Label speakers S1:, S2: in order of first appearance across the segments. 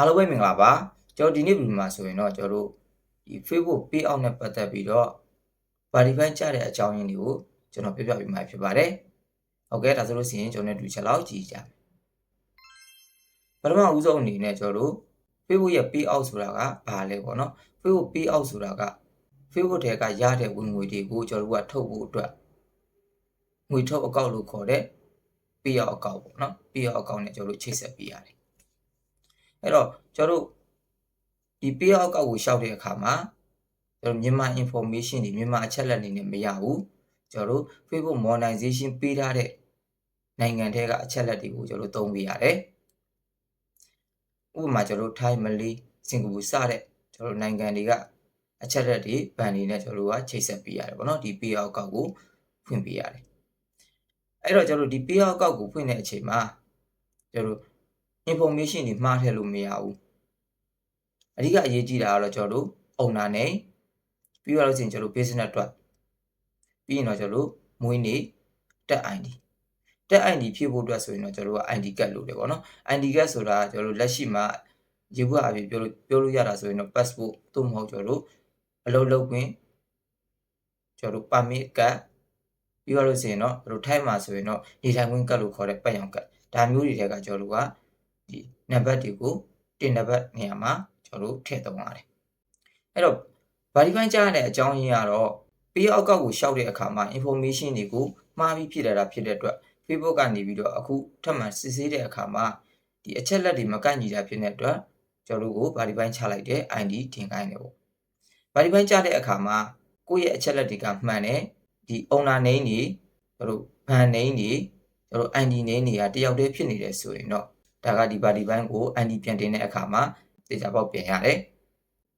S1: အားလုံးပဲမင်္ဂလာပါကျွန်တော်ဒီနေ့ဗီဒီယိုမှာဆိုရင်တော့ကျွန်တော်တို့ဒီ Facebook payout နဲ့ပတ်သက်ပြီးတော့ verify ကြတဲ့အကြောင်းရင်းတွေကိုကျွန်တော်ပြပြပေးမှာဖြစ်ပါတယ်ဟုတ်ကဲ့ဒါဆိုလို့ရှိရင်ကျွန်တော်တို့ဒီချက်လောက်ကြည့်ကြမယ်ပထမဦးဆုံးအနေနဲ့ကျွန်တော်တို့ Facebook ရဲ့ payout ဆိုတာကဘာလဲပေါ့နော် Facebook payout ဆိုတာက Facebook ထဲကရတဲ့ဝင်ငွေတွေကိုကျွန်တော်တို့ကထုတ်ဖို့အတွက်ငွေထုတ်အကောင့်လို့ခေါ်တဲ့ payout အကောင့်ပေါ့နော် payout အကောင့်နဲ့ကျွန်တော်တို့ချိတ်ဆက်ပေးရတယ် အဲ့တော့ကျွန်တော်တို့ဒီ payout အကောင့်ကိုရှောက်တဲ့အခါမှာကျွန်တော်မြန်မာ information တွေမြန်မာအချက်လက်တွေနဲ့မရဘူးကျွန်တော်တို့ Facebook monetization ပေးထားတဲ့နိုင်ငံထဲကအချက်လက်တွေကိုကျွန်တော်တို့သုံးပေးရတယ်ဥပမာကျွန်တော်တို့ Thai Malay စင်ကာပူစတဲ့ကျွန်တော်တို့နိုင်ငံတွေကအချက်လက်တွေဗန်တွေနဲ့ကျွန်တော်တို့ကချိတ်ဆက်ပေးရတယ်ပေါ့နော်ဒီ payout အကောင့်ကိုဖွင့်ပေးရတယ်အဲ့တော့ကျွန်တော်တို့ဒီ payout အကောင့်ကိုဖွင့်တဲ့အချိန်မှာကျွန်တော်တို့ information တွေမှားထည့်လို့မရဘူးအဓိကအရေးကြီးတာကတော့ကျွန်တော်တို့ owner name ပြီးတော့လို့ရှိရင်ကျွန်တော်တို့ business အတွက်ပြီးရင်တော့ကျွန်တော်တို့မွေးနေ့တက် ID တက် ID ဖြည့်ဖို့အတွက်ဆိုရင်တော့ကျွန်တော်တို့က ID card လို့တယ်ပေါ့နော် ID card ဆိုတာကျွန်တော်တို့လက်ရှိမှာရေဘူးအပြင်ပြောလို့ပြောလို့ရတာဆိုရင်တော့ passport သို့မဟုတ်ကျွန်တော်တို့အလုပ်လုပ်ခွင့်ကျွန်တော်တို့ permit card ပြီးတော့လို့ရှိရင်တော့ကျွန်တော်ထိုင်းမှာဆိုရင်တော့နေထိုင်ခွင့်ကတ်လို့ခေါ်တဲ့ပတ်ရောင်ကတ်ဒါမျိုးတွေထဲကကျွန်တော်တို့က ဒီနံပါတ်တွေကိုတင်နံပါတ်နေရာမှာကျွန်တော်တို့ထည့်သုံးရတယ်အဲ့တော့ verify ကြားရတဲ့အကြောင်းရင်းကတော့ပေးအောက်ကောက်ကိုရှောက်တဲ့အခါမှာ information တွေကိုမှားပြီးဖြစ်လာတာဖြစ်တဲ့အတွက် Facebook ကနေပြီးတော့အခုထပ်မံစစ်ဆေးတဲ့အခါမှာဒီအချက်လက်တွေမကန့်ညီတာဖြစ်တဲ့အတွက်ကျွန်တော်တို့ကို verify ချလိုက်တဲ့ ID တင်ခိုင်းတယ်ပေါ့ verify ချတဲ့အခါမှာကိုယ့်ရဲ့အချက်လက်တွေကမှန်တယ်ဒီ owner name တွေကျွန်တော်တို့ brand name တွေကျွန်တော်တို့ ID name တွေကတယောက်တည်းဖြစ်နေတယ်ဆိုရင်တော့ ဒါကဒီ verify ကို ID ပြန်တင်တဲ့အခါမှာသေချာပေါက်ပြန်ရတယ်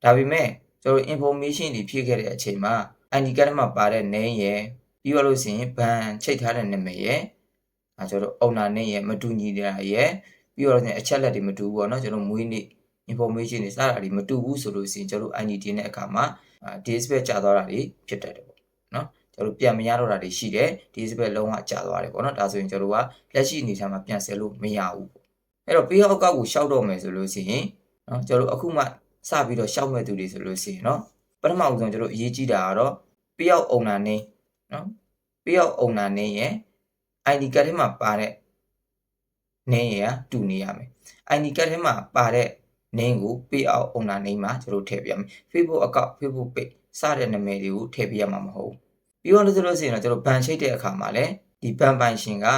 S1: ဒါပေမဲ့ကျွန်တော် information တွေဖြည့်ခဲ့တဲ့အချိန်မှာ ID card မှာပါတဲ့ name ရယ်ပြီးတော့လို့ရှိရင် ban ချိတ်ထားတဲ့နာမည်ရယ်အဲကျွန်တော် owner name ရယ်မတူညီတာရယ်ပြီးတော့လည်းအချက်လက်တွေမတူဘူးပေါ့နော်ကျွန်တော်မွေးနေ့ information တွေစတာတွေမတူဘူးဆိုလို့ရှိရင်ကျွန်တော် ID တင်တဲ့အခါမှာ display ကြာသွားတာတွေဖြစ်တတ်တယ်ပေါ့နော်ကျွန်တော်ပြန်မရတော့တာတွေရှိတယ် display လုံးဝကြာသွားတယ်ပေါ့နော်ဒါဆိုရင်ကျွန်တော်ကလက်ရှိအနေထားမှာပြန်ဆယ်လို့မရဘူးပေါ့ အဲ့တော့ပေးဟောက်ကောက်ကိုရှောက်တော့မယ်ဆိုလို့ရှိရင်နော်ကျွန်တော်အခုမှစပြီးတော့ရှောက်မဲ့သူတွေဆိုလို့ရှိရင်နော်ပထမဦးဆုံးကျွန်တော်အရေးကြီးတာကတော့ပေးဟောက် owner name နော်ပေးဟောက် owner name ရဲ့ ID card ထဲမှာပါတဲ့ name ရတူနေရမယ် ID card ထဲမှာပါတဲ့ name ကို pay out owner name မှာကျွန်တော်ထည့်ပြရမယ် Facebook account Facebook page စတဲ့နာမည်တွေကိုထည့်ပြရမှာမဟုတ်ဘူးပြီးတော့လို့ဆိုလို့ရှိရင်တော့ကျွန်တော် ban ချိတ်တဲ့အခါမှာလည်းဒီ ban ပိုင်ရှင်က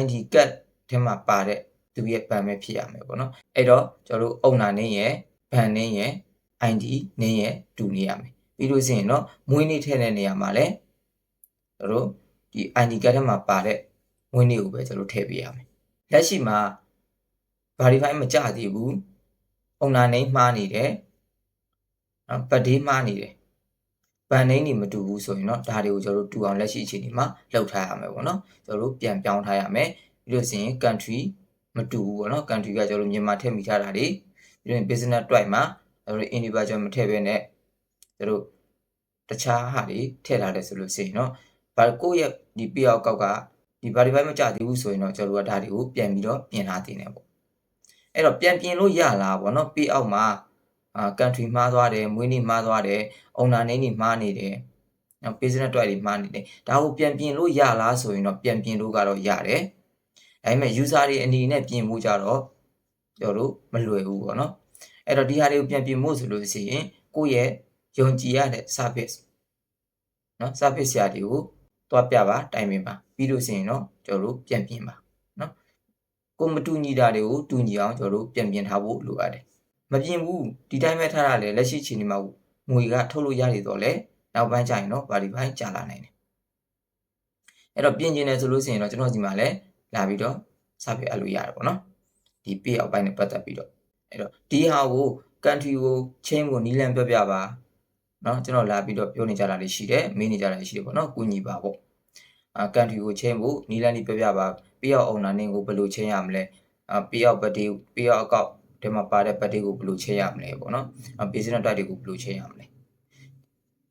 S1: ID card ထဲမှာပါတဲ့ သူရဲ့ ban ပဲဖြစ်ရမယ်ပေါ့နော်အဲ့တော့ကျွန်တော်တို့ owner name ရဲ့ ban name ရဲ့ ID name ရဲ့တူနေရမယ်ပြီးလို့ရှိရင်တော့မွေးနေ့ထည့်တဲ့နေရာမှာလည်းကျွန်တော်တို့ဒီ ID card ထဲမှာပါတဲ့မွေးနေ့ကိုပဲကျွန်တော်ထည့်ပေးရမယ်လက်ရှိမှာ verify မကြသေးဘူး owner name မှားနေတယ်နော် birthday မှားနေတယ် ban name တွေမတူဘူးဆိုရင်တော့ဒါတွေကိုကျွန်တော်တို့တူအောင်လက်ရှိအခြေအနေမှာလောက်ထားရမယ်ပေါ့နော်ကျွန်တော်တို့ပြန်ပြောင်းထားရမယ်ပြီးလို့ရှိရင် country မတူဘူးပေါ့နော် country ကကျွန်တော်မြန်မာထည့်မိထားတာတွေပြီးရင် business type မှာကျွန်တော် individual မထည့်ဘဲနဲ့ကျွန်တော်တခြားဟာတွေထည့်ထားတယ်ဆိုလို့ရှိရင်တော့ဘာကိုယ့်ရဲ့ဒီ payout ကောက်ကဒီ verify မကြသေးဘူးဆိုရင်တော့ကျွန်တော်ကဒါတွေကိုပြန်ပြီးတော့ပြင်ထားတင်တယ်ပေါ့အဲ့တော့ပြန်ပြင်လို့ရလားပေါ့နော် payout မှာအာ country မှားသွားတယ်မွေးနေ့မှားသွားတယ်အုံနာနေနေမှားနေတယ်နော် business type တွေမှားနေတယ်ဒါကိုပြန်ပြင်လို့ရလားဆိုရင်တော့ပြန်ပြင်လို့ကတော့ရတယ် ဒါပေမဲ့ user တွေအနေနဲ့ပြင်ဖို့ကြတော့ကျွန်တော်တို့မလွယ်ဘူးပေါ့နော်အဲ့တော့ဒီဟာတွေကိုပြန်ပြင်ဖို့ဆိုလို့ရှိရင်ကိုယ့်ရဲ့ယုံကြည်ရတဲ့ service နော် service ရာတွေကိုတွားပြပါတိုင်ပင်ပါပြီးလို့ရှိရင်တော့ကျွန်တော်တို့ပြန်ပြင်ပါနော်ကိုမတူညီတာတွေကိုတူညီအောင်ကျွန်တော်တို့ပြန်ပြင်ထားဖို့လိုအပ်တယ်မပြင်ဘူးဒီတိုင်းပဲထားရလေလက်ရှိချိန်ဒီမှာငွေကထုတ်လို့ရနေတော့လေနောက်ပိုင်းကျရင်တော့ဗာဒီပိုင်းကြာလာနိုင်တယ်အဲ့တော့ပြင်ကျင်တယ်ဆိုလို့ရှိရင်တော့ကျွန်တော်ဒီမှာလည်း လာပြီးတော့စပြအပ်လို့ရတယ်ပေါ့နော်ဒီ pay out ပိုင်းနဲ့ပတ်သက်ပြီးတော့အဲ့တော့ဒီဟာကို country ကို chain ကိုနီးလန်းပြပြပါเนาะကျွန်တော်လာပြီးတော့ပြောနေကြတာလေးရှိတယ်မေးနေကြတာလေးရှိတယ်ပေါ့เนาะကုညီပါပေါ့အာ country ကို chain ဖို့နီးလန်းလေးပြပြပါ pay out owner name ကိုဘယ်လို chain ရမလဲအာ pay out birthday pay out account ဒီမှာပါတဲ့ birthday ကိုဘယ်လို chain ရမလဲပေါ့เนาะ business type တွေကိုဘယ်လို chain ရမလဲ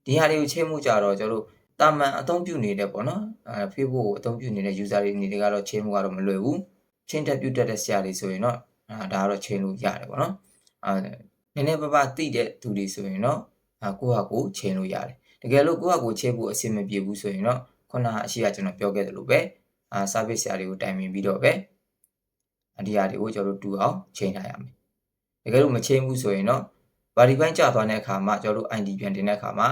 S1: ဒီဟာတွေကို chain မှုကြတော့ကျွန်တော်တို့ တာမန်အသုံးပြုနေတဲ့ပေါ့နော်အဲ Facebook ကိုအသုံးပြုနေတဲ့ user တွေအနေနဲ့ကတော့ chain မှုကတော့မလွယ်ဘူး chain တက်ပြုတ်တက်တဲ့ဆရာတွေဆိုရင်တော့အဲဒါကတော့ chain လို့ရတယ်ပေါ့နော်အာနည်းနည်းပါးပါးသိတဲ့သူတွေဆိုရင်တော့အာကိုယ့်ဟာကိုယ်ချိန်လို့ရတယ်တကယ်လို့ကိုယ့်ဟာကိုယ်ချိန်ဖို့အဆင်မပြေဘူးဆိုရင်တော့ခုနအရှိကကျွန်တော်ပြောခဲ့သလိုပဲအာ service ဆရာတွေကိုတိုင်ပင်ပြီးတော့ပဲအဒီဟာတွေကိုကျွန်တော်တို့တူအောင်ချိန်ထားရမယ်တကယ်လို့မချိန်ဘူးဆိုရင်တော့ verify ကျသွားတဲ့အခါမှာကျွန်တော်တို့ ID ပြန်တင်တဲ့အခါမှာ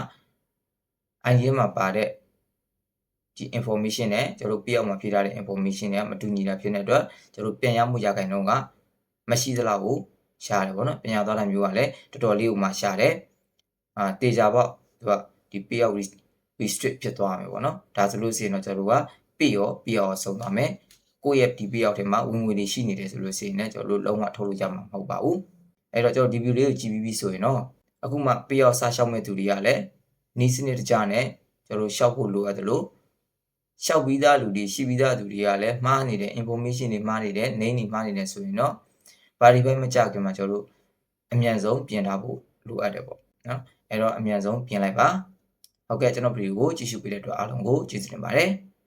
S1: ID ထဲမှာပါတဲ့ဒီ information နဲ့ကျွန်တော်တို့ပြအောင်မှာဖြည့်ထားတဲ့ information တွေကမတူညီတာဖြစ်တဲ့အတွက်ကျွန်တော်တို့ပြန်ရမှုရခိုင်နှုန်းကမရှိသလောက်ကိုရှားတယ်ဗောနော်ပြန်ရသွားတာမျိုးကလည်းတော်တော်လေးကိုမှရှားတယ်အာတေချာပေါ့သူကဒီ payout restrict ဖြစ်သွားမယ်ဗောနော်ဒါဆိုလို့ရှိရင်တော့ကျွန်တော်တို့က pay ရော pay ရောဆုံးသွားမယ်ကိုယ့်ရဲ့ဒီ payout ထဲမှာဝင်ငွေတွေရှိနေတယ်ဆိုလို့ရှိရင်လည်းကျွန်တော်တို့လုံးဝထုတ်လို့ရမှာမဟုတ်ပါဘူးအဲ့တော့ကျွန်တော်ဒီ view လေးကိုကြည့်ပြီးပြီဆိုရင်တော့အခုမှ payout စရှောက်မဲ့သူတွေကလည်း နီးစနစ်တကျနဲ့ကျွန်တော်တို့ရှောက်ဖို့လိုအပ်တယ်လို့ရှောက်ပြီးသားလူတွေရှိပြီးသားလူတွေကလည်းမှားနေတဲ့ information တွေမှားနေတဲ့ name တွေမှားနေတယ်ဆိုရင်တော့ verify မကြခင်မှာကျွန်တော်တို့အမြန်ဆုံးပြင်ထားဖို့လိုအပ်တယ်ပေါ့နော်အဲ့တော့အမြန်ဆုံးပြင်လိုက်ပါဟုတ်ကဲ့ကျွန်တော်ဗီဒီယိုကိုကြည့်ရှုပေးတဲ့အတွက်အားလုံးကိုကျေးဇူးတင်ပါတယ်